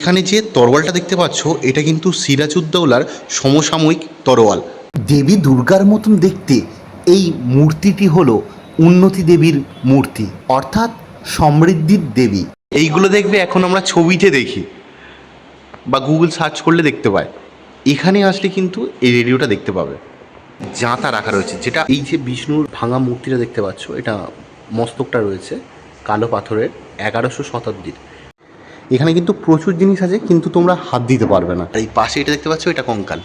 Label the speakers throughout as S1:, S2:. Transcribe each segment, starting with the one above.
S1: এখানে যে তরোয়ালটা দেখতে পাচ্ছ এটা কিন্তু সিরাজউদ্দৌলার সমসাময়িক তরোয়াল।
S2: দেবী দুর্গার মতন দেখতে এই মূর্তিটি হলো উন্নতি দেবীর মূর্তি অর্থাৎ সমৃদ্ধির দেবী।
S1: এইগুলো দেখবে এখন আমরা ছবিতে দেখি বা গুগল সার্চ করলে দেখতে পাই এখানে আসলে কিন্তু এই রেডিওটা দেখতে পাবে। জাঁতা রাখা রয়েছে যেটা এই যে বিষ্ণুর ভাঙা মূর্তিটা দেখতে পাচ্ছ এটা মস্তকটা রয়েছে কালো পাথরের এগারোশো শতাব্দীর। এখানে কিন্তু প্রচুর জিনিস আছে কিন্তু তোমরা হাত দিতে পারবে না। এই পাশে এটা দেখতে পাচ্ছ এটা কঙ্কাল।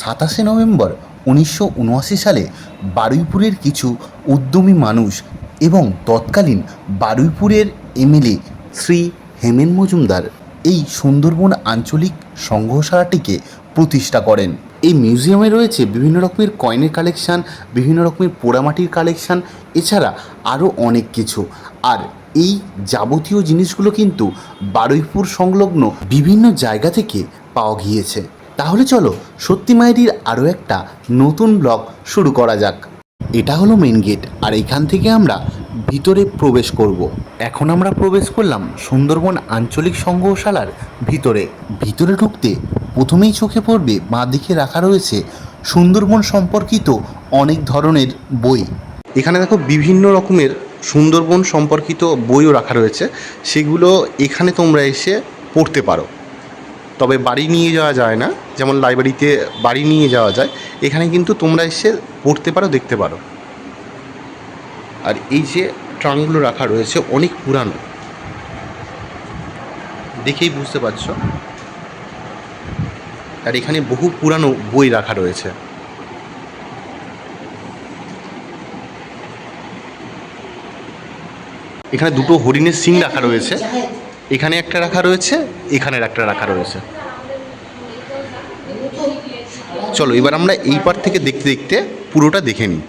S2: সাতাশে নভেম্বর উনিশশো উনআশি সালে বারুইপুরের কিছু উদ্যমী মানুষ এবং তৎকালীন বারুইপুরের এমএলএ শ্রী হেমেন মজুমদার এই সুন্দরবন আঞ্চলিক সংগ্রহশালাটিকে প্রতিষ্ঠা করেন। এই মিউজিয়ামে রয়েছে বিভিন্ন রকমের কয়েনের কালেকশান বিভিন্ন রকমের পোড়ামাটির কালেকশান এছাড়া আরও অনেক কিছু। আর এই যাবতীয় জিনিসগুলো কিন্তু বারুইপুর সংলগ্ন বিভিন্ন জায়গা থেকে পাওয়া গিয়েছে। তাহলে চলো সত্যি মায়েরির আরও একটা নতুন ব্লগ শুরু করা যাক। এটা হলো মেন গেট আর এখান থেকে আমরা ভিতরে প্রবেশ করব। এখন আমরা প্রবেশ করলাম সুন্দরবন আঞ্চলিক সংগ্রহশালার ভিতরে। ভিতরে ঢুকতে প্রথমেই চোখে পড়বে বাঁ দিকে রাখা রয়েছে সুন্দরবন সম্পর্কিত অনেক ধরনের বই।
S1: এখানে দেখো বিভিন্ন রকমের সুন্দরবন সম্পর্কিত বইও রাখা রয়েছে। সেগুলো এখানে তোমরা এসে পড়তে পারো। তবে বাড়ি নিয়ে যাওয়া যায় না। যেমন লাইব্রেরিতে বাড়ি নিয়ে যাওয়া যায়, এখানে কিন্তু তোমরা এসে পড়তে পারো, দেখতে পারো। আর এই যে ট্রাঙ্কগুলো রাখা রয়েছে, অনেক পুরানো। দেখেই বুঝতে পারছ। আর এখানে বহু পুরানো বই রাখা রয়েছে। এখানে দুটো হরিণের সিং রাখা রয়েছে। এখানে একটা রাখা রয়েছে এখানের একটা রাখা রয়েছে। চলো, এবার আমরা এই পার থেকে দেখতে দেখতে পুরোটা দেখে নিই।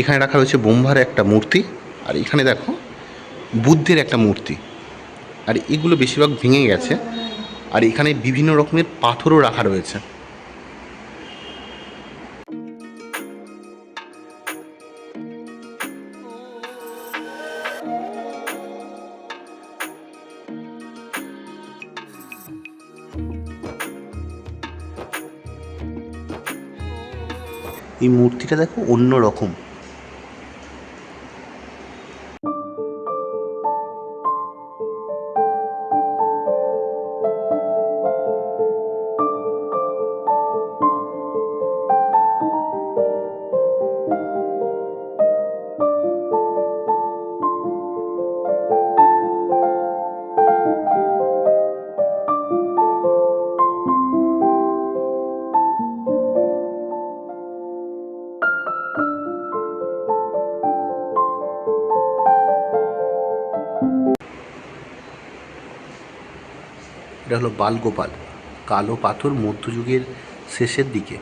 S1: এখানে রাখা রয়েছে বোম্বার একটা মূর্তি, আর এখানে দেখো বুদ্ধের একটা মূর্তি। আর এগুলো বেশিরভাগ ভেঙে গেছে, আর এখানে বিভিন্ন রকমের পাথরও রাখা রয়েছে। এই মূর্তিটা দেখো অন্য রকম এটা হলো বালগোপাল, কালো পাথর মধ্যযুগের শেষের দিকে।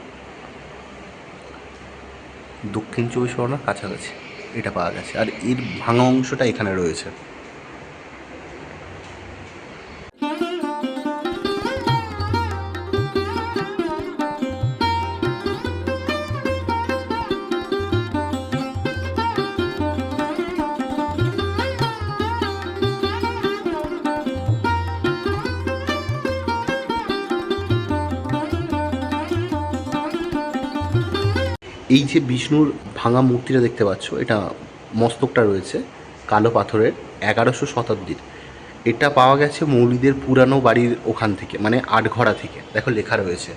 S1: দক্ষিণ চব্বিশ পরগনার কাছাকাছি এটা পাওয়া গেছে। আর এর ভাঙা অংশটা এখানে রয়েছে। এই যে বিষ্ণুর ভাঙা মূর্তিটা দেখতে পাচ্ছ, এটা মস্তকটা রয়েছে, কালো পাথরের, এগারোশো শতাব্দীর। এটা পাওয়া গেছে মৌলিদের পুরানো বাড়ির ওখান থেকে মানে আটঘরা থেকে। দেখো, লেখা রয়েছে।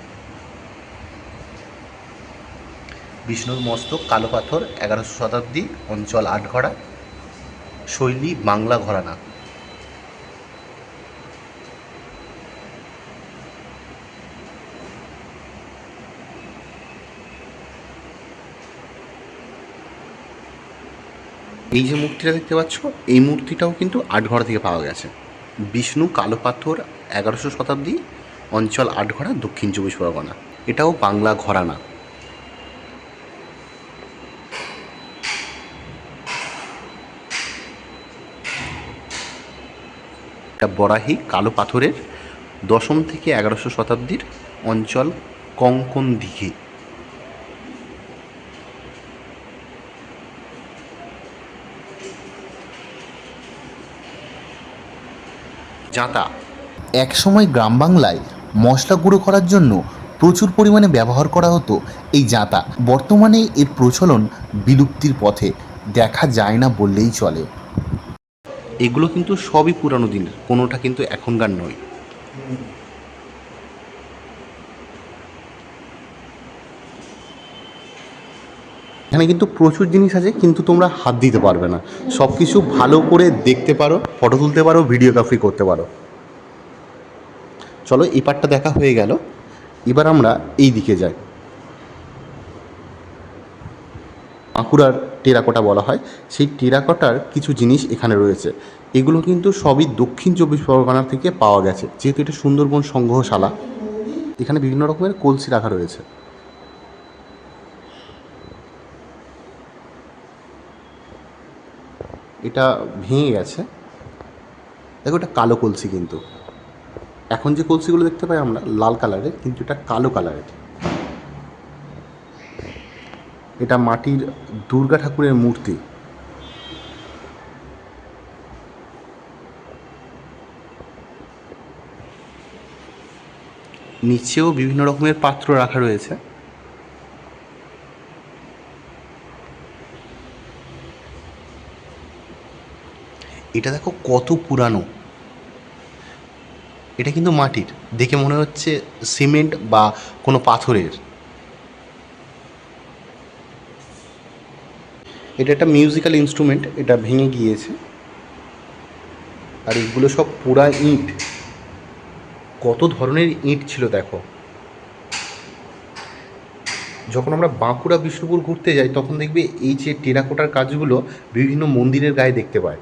S1: বিষ্ণুর মস্তক, কালো পাথর, এগারোশো শতাব্দী, অঞ্চল আটঘরা শৈলী বাংলা ঘরানা। এই যে মূর্তিটা দেখতে পাচ্ছ, এই মূর্তিটাও কিন্তু আটঘরা থেকে পাওয়া গেছে। বিষ্ণু কালো পাথর এগারোশো শতাব্দী, অঞ্চল আটঘরা, দক্ষিণ চব্বিশ পরগনা। এটাও বাংলা ঘরানা। এটা বরাহি কালো পাথরের দশম থেকে এগারোশো শতাব্দীর অঞ্চল কঙ্কন দিঘি। জাঁতা
S2: একসময় গ্রাম বাংলায় মশলা গুঁড়ো করার জন্য প্রচুর পরিমাণে ব্যবহার করা হতো এই জাঁতা বর্তমানে এর প্রচলন বিলুপ্তির পথে দেখা যায় না বললেই চলে।
S1: এগুলো কিন্তু সবই পুরানো দিনের কোনোটা কিন্তু এখনকার নয়। এখানে কিন্তু প্রচুর জিনিস আছে, কিন্তু তোমরা হাত দিতে পারবে না। সব কিছু ভালো করে দেখতে পারো, ফটো তুলতে পারো, ভিডিওগ্রাফি করতে পারো। চলো, এই পার্টটা দেখা হয়ে গেল। এবার আমরা এই দিকে যাই। বাঁকুড়ার টেরাকোটা বলা হয়। সেই টেরাকোটার কিছু জিনিস এখানে রয়েছে। এগুলো কিন্তু সবই দক্ষিণ চব্বিশ পরগনা থেকে পাওয়া গেছে, যেহেতু এটা সুন্দরবন সংগ্রহশালা। এখানে বিভিন্ন রকমের কলসি রাখা রয়েছে। এটা ভেঙে গেছে। দেখো এটা কালো কলসি কিন্তু। এখন যে কলসিগুলো দেখতে পাই আমরা, লাল কালারের, কিন্তু এটা কালো কালারের। এটা মাটির দুর্গা ঠাকুরের মূর্তি। নিচেও বিভিন্ন রকমের পাত্র রাখা রয়েছে। এটা দেখো কত পুরানো। এটা কিন্তু মাটির। দেখে মনে হচ্ছে সিমেন্ট বা কোনো পাথরের। এটা একটা মিউজিক্যাল ইনস্ট্রুমেন্ট, এটা ভেঙে গিয়েছে। আর এগুলো সব পুরা ইট। কত ধরনের ইট ছিল দেখো। যখন আমরা বাঁকুড়া, বিষ্ণুপুর ঘুরতে যাই, তখন দেখবে এই যে টেরাকোটার কাজগুলো বিভিন্ন মন্দিরের গায়ে দেখতে পায়।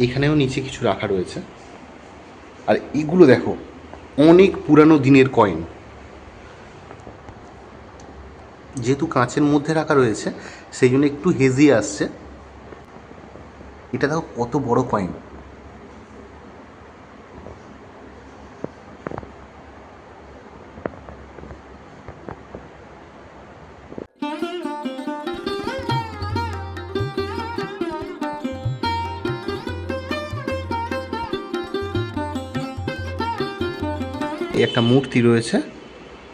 S1: এখানেও নিচে কিছু রাখা রয়েছে। আর এগুলো দেখো, অনেক পুরানো দিনের কয়েন। যেহেতু কাঁচের মধ্যে রাখা রয়েছে, সেই জন্য একটু হেজি আসছে। এটা দেখো কত বড় কয়েন। একটা মূর্তি রয়েছে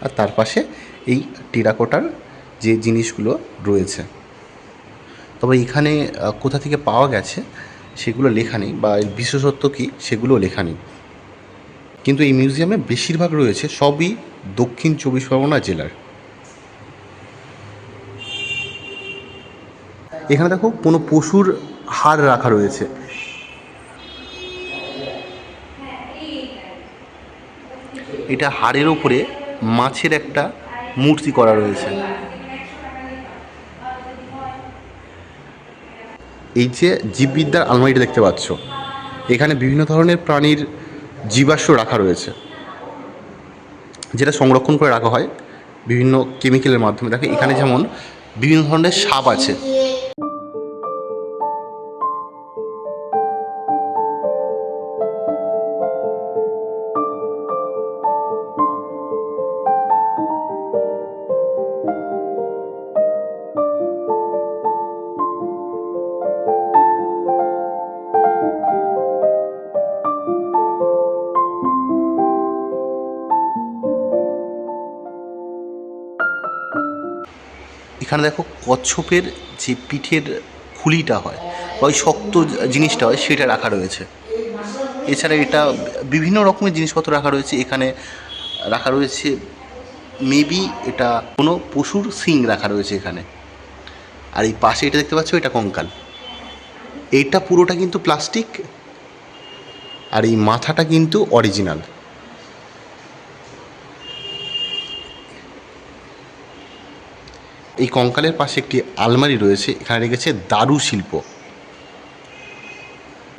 S1: আর তার পাশে এই টেরাকোটার যে জিনিসগুলো রয়েছে। তবে এখানে কোথা থেকে পাওয়া গেছে সেগুলো লেখা নেই বা এর বিশেষত্ব কী সেগুলো লেখা নেই। কিন্তু এই মিউজিয়ামে বেশিরভাগ রয়েছে সবই দক্ষিণ চব্বিশ পরগনা জেলার। এখানে দেখো কোনো পশুর হাড় রাখা রয়েছে। এটা হাড়ের ওপরে মাছের একটা মূর্তি করা রয়েছে। এই যে জীববিদ্যার আলমারিটা দেখতে পাচ্ছ, এখানে বিভিন্ন ধরনের প্রাণীর জীবাশ্ম রাখা রয়েছে। যেটা সংরক্ষণ করে রাখা হয় বিভিন্ন কেমিক্যালের মাধ্যমে। দেখো, এখানে যেমন বিভিন্ন ধরনের সাপ আছে। এখানে দেখো কচ্ছপের যে পিঠের খুলিটা হয় বা ওই শক্ত জিনিসটা হয় সেটা রাখা রয়েছে। এছাড়া এটা বিভিন্ন রকমের জিনিসপত্র রাখা রয়েছে। এখানে রাখা রয়েছে মেবি এটা কোনো পশুর সিং রাখা রয়েছে এখানে। আর এই পাশে এটা দেখতে পাচ্ছ এটা কঙ্কাল। এইটা পুরোটা কিন্তু প্লাস্টিক, আর এই মাথাটা কিন্তু অরিজিনাল। এই কঙ্কালের পাশে একটি আলমারি রয়েছে, এখানে রেখেছে দারু শিল্প।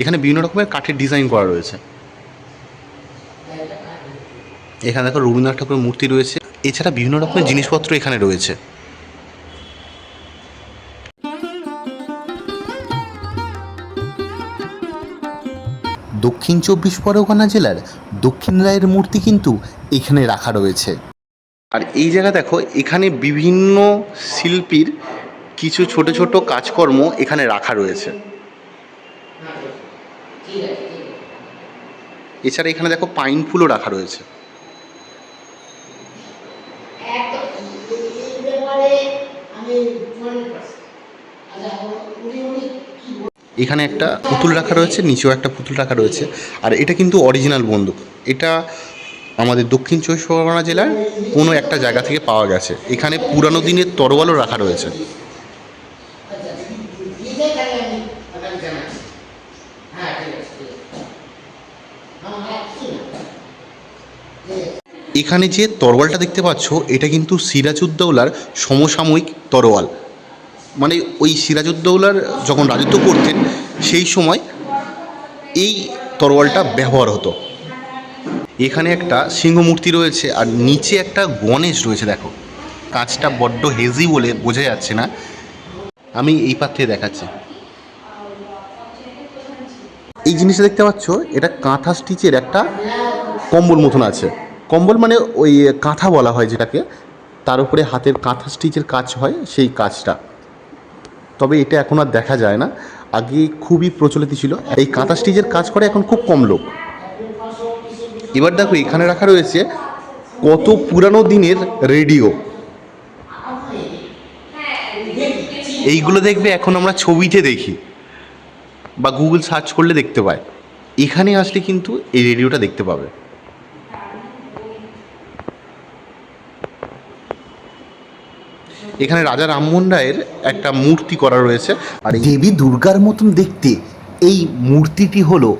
S1: এখানে বিভিন্ন রকমের কাঠের ডিজাইন করা রয়েছে। এখানে দেখো রবীন্দ্রনাথ ঠাকুরের মূর্তি রয়েছে। এছাড়া বিভিন্ন রকমের জিনিসপত্র এখানে রয়েছে।
S2: দক্ষিণ চব্বিশ পরগনা জেলার দক্ষিণ রায়ের মূর্তি কিন্তু এখানে রাখা রয়েছে।
S1: আর এই জায়গা দেখো, এখানে বিভিন্ন শিল্পীর কিছু ছোট ছোট কাজকর্ম এখানে রাখা রয়েছে।
S3: এছাড়া এখানে দেখো, পাইন ফুলও রাখা রয়েছে। এখানে একটা পুতুল রাখা রয়েছে, নিচেও একটা পুতুল রাখা রয়েছে। আর এটা কিন্তু অরিজিনাল বন্দুক। এটা আমাদের দক্ষিণ চব্বিশ পরগনা জেলার কোনো একটা জায়গা থেকে পাওয়া গেছে। এখানে পুরানো দিনের তরোয়ালও রাখা রয়েছে। এখানে যে তরোয়ালটা দেখতে পাচ্ছ, এটা কিন্তু সিরাজউদ্দৌলার সমসাময়িক তরোয়াল। মানে ওই সিরাজউদ্দৌলার যখন রাজত্ব করতেন, সেই সময় এই তরোয়ালটা ব্যবহার হতো। এখানে একটা সিংহ মূর্তি রয়েছে আর নিচে একটা গণেশ রয়েছে, দেখো। কাঁচটা বড্ড হেজি বলে বোঝা যাচ্ছে না। আমি এই থেকে দেখাচ্ছি। এই জিনিসটা দেখতে পাচ্ছ, এটা কাঁথা স্টিচের একটা কম্বল মতন আছে। কম্বল মানে ওই কাঁথা বলা হয় যেটাকে, তার উপরে হাতের কাঁথা স্টিচের কাজ হয় সেই কাজটা। তবে এটা এখন আর দেখা যায় না। আগে খুবই প্রচলিত ছিল। এই কাঁথা স্টিচের কাজ করে এখন খুব কম লোক। এবার দেখো এখানে রাখা রয়েছে কত পুরানো দিনের রেডিও। এইগুলো দেখবে এখন আমরা ছবিতে দেখি বা গুগল সার্চ করলে দেখতে পাই। এখানে আসলে কিন্তু এই রেডিওটা দেখতে পাবে। এখানে রাজা রামমোহন রায়ের একটা মূর্তি করা রয়েছে। আর
S1: দেবী দুর্গার মতন দেখতে এই মূর্তিটি হলো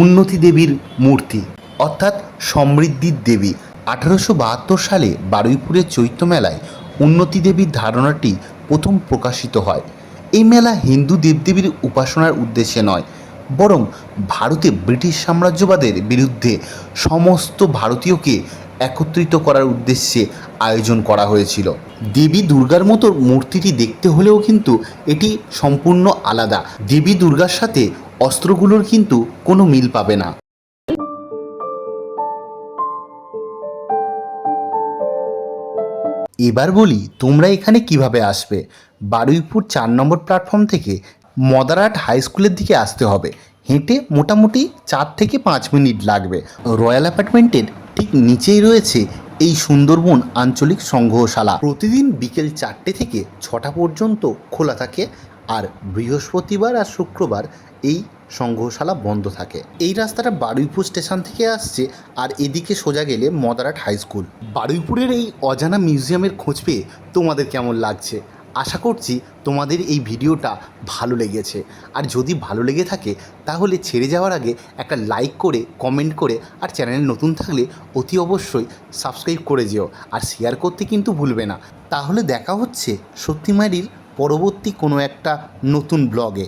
S1: উন্নতি দেবীর মূর্তি। অর্থাৎ সমৃদ্ধির দেবী। আঠারোশো বাহাত্তর সালে বারুইপুরের চৈত্য মেলায় উন্নতি দেবীর ধারণাটি প্রথম প্রকাশিত হয়। এই মেলা হিন্দু দেবদেবীর উপাসনার উদ্দেশ্যে নয়, বরং ভারতে ব্রিটিশ সাম্রাজ্যবাদের বিরুদ্ধে সমস্ত ভারতীয়কে একত্রিত করার উদ্দেশ্যে আয়োজন করা হয়েছিল। দেবী দুর্গার মতো মূর্তিটি দেখতে হলেও কিন্তু এটি সম্পূর্ণ আলাদা। দেবী দুর্গার সাথে অস্ত্রগুলোর কিন্তু কোনো মিল পাবে না। এবার বলি, তোমরা এখানে কীভাবে আসবে? বারুইপুর চার নম্বর প্ল্যাটফর্ম থেকে মদারাট হাই স্কুলের দিকে আসতে হবে। হেঁটে মোটামুটি চার থেকে পাঁচ মিনিট লাগবে। রয়্যাল অ্যাপার্টমেন্টের ঠিক নিচেই রয়েছে এই সুন্দরবন আঞ্চলিক সংগ্রহশালা। প্রতিদিন বিকেল চারটে থেকে ছটা পর্যন্ত খোলা থাকে। আর বৃহস্পতিবার আর শুক্রবার এই সংগ্রহশালা বন্ধ থাকে। এই রাস্তাটা বারুইপুর স্টেশন থেকে আসছে আর এদিকে সোজা গেলে মদারাট হাই স্কুল। বারুইপুরের এই অজানা মিউজিয়ামের খোঁজ পেয়ে তোমাদের কেমন লাগছে? আশা করছি তোমাদের এই ভিডিওটা ভালো লেগেছে। আর যদি ভালো লেগে থাকে, তাহলে ছেড়ে যাওয়ার আগে একটা লাইক করে কমেন্ট করে আর চ্যানেলে নতুন থাকলে অতি অবশ্যই সাবস্ক্রাইব করে যেও। আর শেয়ার করতে কিন্তু ভুলবে না। তাহলে দেখা হচ্ছে সত্যিমারির পরবর্তী কোনো একটা নতুন ব্লগে